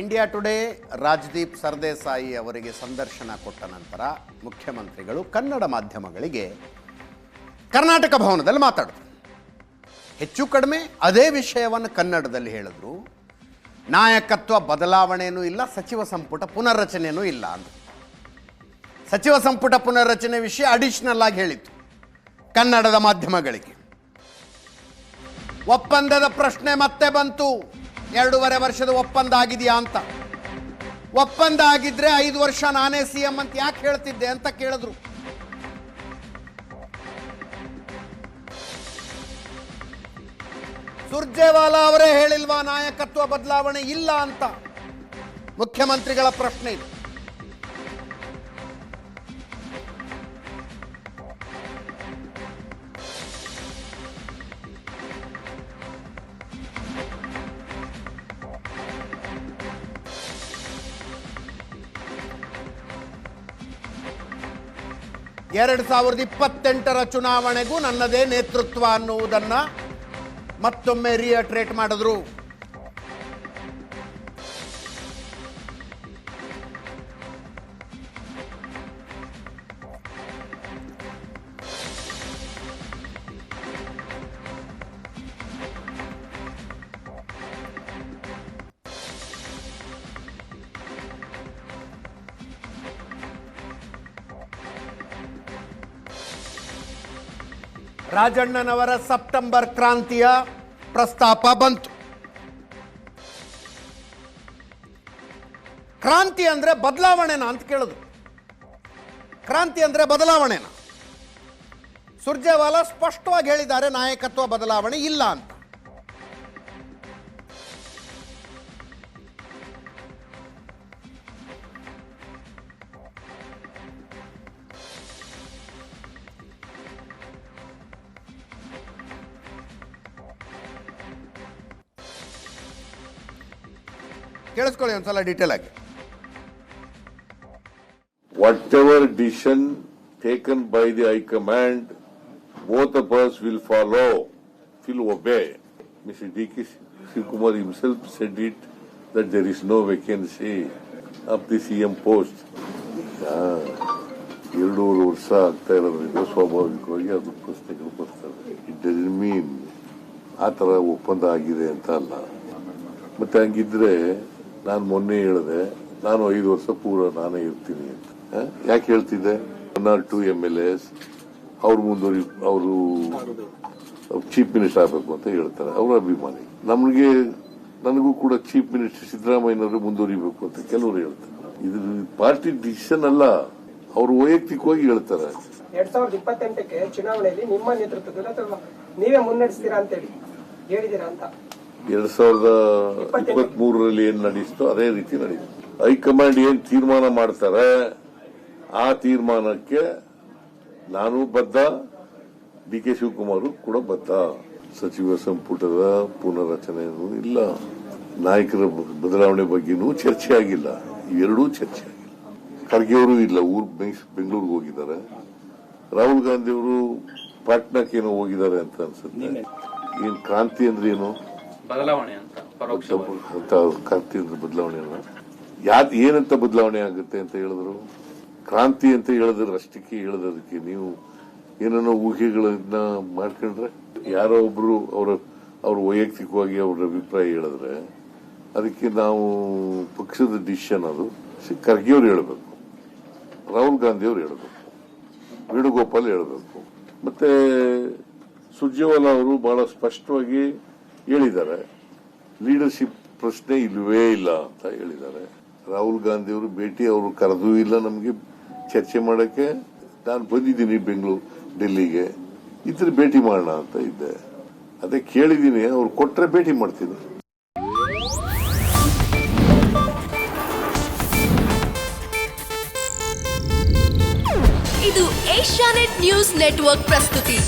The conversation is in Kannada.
ಇಂಡಿಯಾ ಟುಡೇ ರಾಜ್ದೀಪ್ ಸರ್ದೇಸಾಯಿ ಅವರಿಗೆ ಸಂದರ್ಶನ ಕೊಟ್ಟ ನಂತರ ಮುಖ್ಯಮಂತ್ರಿಗಳು ಕನ್ನಡ ಮಾಧ್ಯಮಗಳಿಗೆ ಕರ್ನಾಟಕ ಭವನದಲ್ಲಿ ಮಾತಾಡಿದ್ರು. ಹೆಚ್ಚು ಕಡಿಮೆ ಅದೇ ವಿಷಯವನ್ನು ಕನ್ನಡದಲ್ಲಿ ಹೇಳಿದ್ರು. ನಾಯಕತ್ವ ಬದಲಾವಣೆಯೂ ಇಲ್ಲ, ಸಚಿವ ಸಂಪುಟ ಪುನರ್ರಚನೆಯೂ ಇಲ್ಲ ಅಂತ ಸಚಿವ ಸಂಪುಟ ಪುನರ್ರಚನೆ ವಿಷಯ ಅಡಿಷನಲ್ ಆಗಿ ಹೇಳಿತ್ತು ಕನ್ನಡದ ಮಾಧ್ಯಮಗಳಿಗೆ. ಒಪ್ಪಂದದ ಪ್ರಶ್ನೆ ಮತ್ತೆ ಬಂತು. ಎರಡೂವರೆ ವರ್ಷದ ಒಪ್ಪಂದ ಆಗಿದೆಯಾ ಅಂತ. ಒಪ್ಪಂದ ಆಗಿದ್ರೆ ಐದು ವರ್ಷ ನಾನೇ ಸಿ ಎಂ ಅಂತ ಯಾಕೆ ಹೇಳ್ತಿದ್ದೆ ಅಂತ ಕೇಳಿದ್ರು. ಸುರ್ಜೇವಾಲಾ ಅವರೇ ಹೇಳಿಲ್ವಾ ನಾಯಕತ್ವ ಬದಲಾವಣೆ ಇಲ್ಲ ಅಂತ. ಮುಖ್ಯಮಂತ್ರಿಗಳ ಪ್ರಶ್ನೆ ಇದು. ಎರಡು ಸಾವಿರದ ಇಪ್ಪತ್ತೆಂಟರ ಚುನಾವಣೆಗೂ ನನ್ನದೇ ನೇತೃತ್ವ ಅನ್ನುವುದನ್ನು ಮತ್ತೊಮ್ಮೆ ರಿಯಟ್ರೇಟ್ ಮಾಡಿದ್ರು. ರಾಜಣ್ಣನವರ ಸೆಪ್ಟೆಂಬರ್ ಕ್ರಾಂತಿಯ ಪ್ರಸ್ತಾಪ ಬಂತು. ಕ್ರಾಂತಿ ಅಂದ್ರೆ ಬದಲಾವಣೆನಾ ಅಂತ ಕೇಳಿದ್ರು ಕ್ರಾಂತಿ ಅಂದ್ರೆ ಬದಲಾವಣೆನಾ? ಸುರ್ಜೇವಾಲಾ ಸ್ಪಷ್ಟವಾಗಿ ಹೇಳಿದ್ದಾರೆ, ನಾಯಕತ್ವ ಬದಲಾವಣೆ ಇಲ್ಲ ಅಂತ. ಕೇಳಿಸ್ಕೊಳ್ಳಿ ಒಂದ್ಸಲ ಡೀಟೇಲ್ ಆಗಿ. Whatever decision taken by the high command both purse will follow will obey Mr D K Shivakumar himself said it that there is no vacancy of the CM post ಎರಡೂವರೆ ವರ್ಷ ಆಗ್ತಾ ಇರೋದ್ರಿಂದ ಸ್ವಾಭಾವಿಕವಾಗಿ ಅದು ಪ್ರಶ್ನೆಗಳು ಬರ್ತದೆ ಇಟ್ ಡಸ್ ಮೀನ್ ಆ ಥರ ಒಪ್ಪಂದ ಆಗಿದೆ ಅಂತ ಅಲ್ಲ. ಮತ್ತೆ ಹಂಗಿದ್ರೆ ನಾನು ಮೊನ್ನೆ ಹೇಳಿದೆ, ನಾನು ಐದು ವರ್ಷ ಪೂರ ನಾನೇ ಇರ್ತೀನಿ ಅಂತ. ಯಾಕೆ ಹೇಳ್ತಿದ್ದೆ? One or two M L S ಅವ್ರು ಮುಂದುವರಿ ಅವರು ಚೀಫ್ ಮಿನಿಸ್ಟರ್ ಆಗಬೇಕು ಅಂತ ಹೇಳ್ತಾರೆ. ಅವರ ಅಭಿಮಾನಿ. ನಮಗೆ, ನನಗೂ ಕೂಡ ಚೀಫ್ ಮಿನಿಸ್ಟರ್ ಸಿದ್ದರಾಮಯ್ಯನವರು ಮುಂದುವರಿಬೇಕು ಅಂತ ಕೆಲವರು ಹೇಳ್ತಾರೆ. ಇದು ಪಾರ್ಟಿ ಡಿಸಿಷನ್ ಅಲ್ಲ, ಅವರು ವೈಯಕ್ತಿಕವಾಗಿ ಹೇಳ್ತಾರೆ. ಎರಡ್ ಸಾವಿರದ ಇಪ್ಪತ್ತೆಂಟಕ್ಕೆ ಚುನಾವಣೆಯಲ್ಲಿ ನಿಮ್ಮ ನೇತೃತ್ವದಲ್ಲಿ ನೀವೇ ಮುನ್ನಡೆಸ್ತೀರಾ ಅಂತೇಳಿ ಹೇಳಿದೀರಾ ಅಂತ? ಎರಡ್ ಸಾವಿರದ ಇಪ್ಪತ್ತ್ ಮೂರರಲ್ಲಿ ಏನ್ ಅದೇ ರೀತಿ ನಡೆಯಿತು ಹೈಕಮಾಂಡ್ ಏನ್ ತೀರ್ಮಾನ ಮಾಡ್ತಾರೆ ಆ ತೀರ್ಮಾನಕ್ಕೆ ನಾನು ಬದ್ಧ. ಡಿ ಕೆ ಶಿವಕುಮಾರ್ ಕೂಡ ಬದ್ಧ. ಸಚಿವ ಸಂಪುಟದ ಪುನರ್ರಚನೆಯೂ ಇಲ್ಲ. ನಾಯಕರ ಬದಲಾವಣೆ ಬಗ್ಗೆನೂ ಚರ್ಚೆ ಆಗಿಲ್ಲ ಇವೆರಡೂ ಚರ್ಚೆ ಆಗಿಲ್ಲ ಖರ್ಗೆ ಅವರು ಇಲ್ಲ ಊರ್ ಬೆಂಗಳೂರಿಗೆ ಹೋಗಿದ್ದಾರೆ. ರಾಹುಲ್ ಗಾಂಧಿ ಅವರು ಪಾಟ್ನಾಕ್ ಏನೋ ಹೋಗಿದ್ದಾರೆ ಅಂತ ಅನ್ಸುತ್ತೆ. ಏನ್ ಕ್ರಾಂತಿ ಅಂದ್ರೆ ಏನು? ಬದಲಾವಣೆ ಅಂತ, ಪರೋಕ್ಷವಾಗಿ. ಅಂತ ಕ್ರಾಂತಿ ಅಂದ್ರೆ ಬದಲಾವಣೆ ಅಲ್ಲ? ಯಾವ್ದು ಏನಂತ ಬದಲಾವಣೆ ಆಗುತ್ತೆ ಅಂತ ಹೇಳಿದ್ರು? ಕ್ರಾಂತಿ ಅಂತ ಹೇಳಿದ್ರೆ ಅಷ್ಟಕ್ಕೆ ಹೇಳೋದಕ್ಕೆ ನೀವು ಏನೇನೋ ಊಹೆಗಳನ್ನ ಮಾಡ್ಕೊಂಡ್ರೆ ಯಾರೋ ಒಬ್ರು ಅವರ, ಅವ್ರ ವೈಯಕ್ತಿಕವಾಗಿ ಅವ್ರ ಅಭಿಪ್ರಾಯ ಹೇಳಿದ್ರೆ ಅದಕ್ಕೆ ನಾವು ಪಕ್ಷದ ಡಿಸಿಷನ್ ಅದು. ಖರ್ಗೆ ಅವ್ರು ಹೇಳಬೇಕು. ರಾಹುಲ್ ಗಾಂಧಿ ಅವ್ರು ಹೇಳಬೇಕು. ವೇಣುಗೋಪಾಲ್ ಹೇಳಬೇಕು. ಮತ್ತೆ ಸುರ್ಜೇವಾಲಾ ಅವರು ಬಹಳ ಸ್ಪಷ್ಟವಾಗಿ ಹೇಳಿದ್ದಾರೆ. ಲೀಡರ್ಶಿಪ್ ಪ್ರಶ್ನೆ ಇಲ್ಲವೇ ಇಲ್ಲ ಅಂತ ಹೇಳಿದ್ದಾರೆ. ರಾಹುಲ್ ಗಾಂಧಿ ಅವರು ಭೇಟಿ ಅವರು ಕರೆದೂ ಇಲ್ಲ ನಮಗೆ ಚರ್ಚೆ ಮಾಡಕ್ಕೆ. ನಾನು ಬಂದಿದ್ದೀನಿ ಬೆಂಗಳೂರು, ಡೆಲ್ಲಿಗೆ. ಇದ್ರ ಭೇಟಿ ಮಾಡೋಣ ಅಂತ ಇದ್ದೆ. ಅದೇ ಕೇಳಿದ್ದೀನಿ, ಅವ್ರು ಕೊಟ್ಟರೆ ಭೇಟಿ ಮಾಡ್ತೀನಿ. ಇದು ಏಷ್ಯಾನೆಟ್ ನ್ಯೂಸ್ ನೆಟ್ವರ್ಕ್ ಪ್ರಸ್ತುತಿ.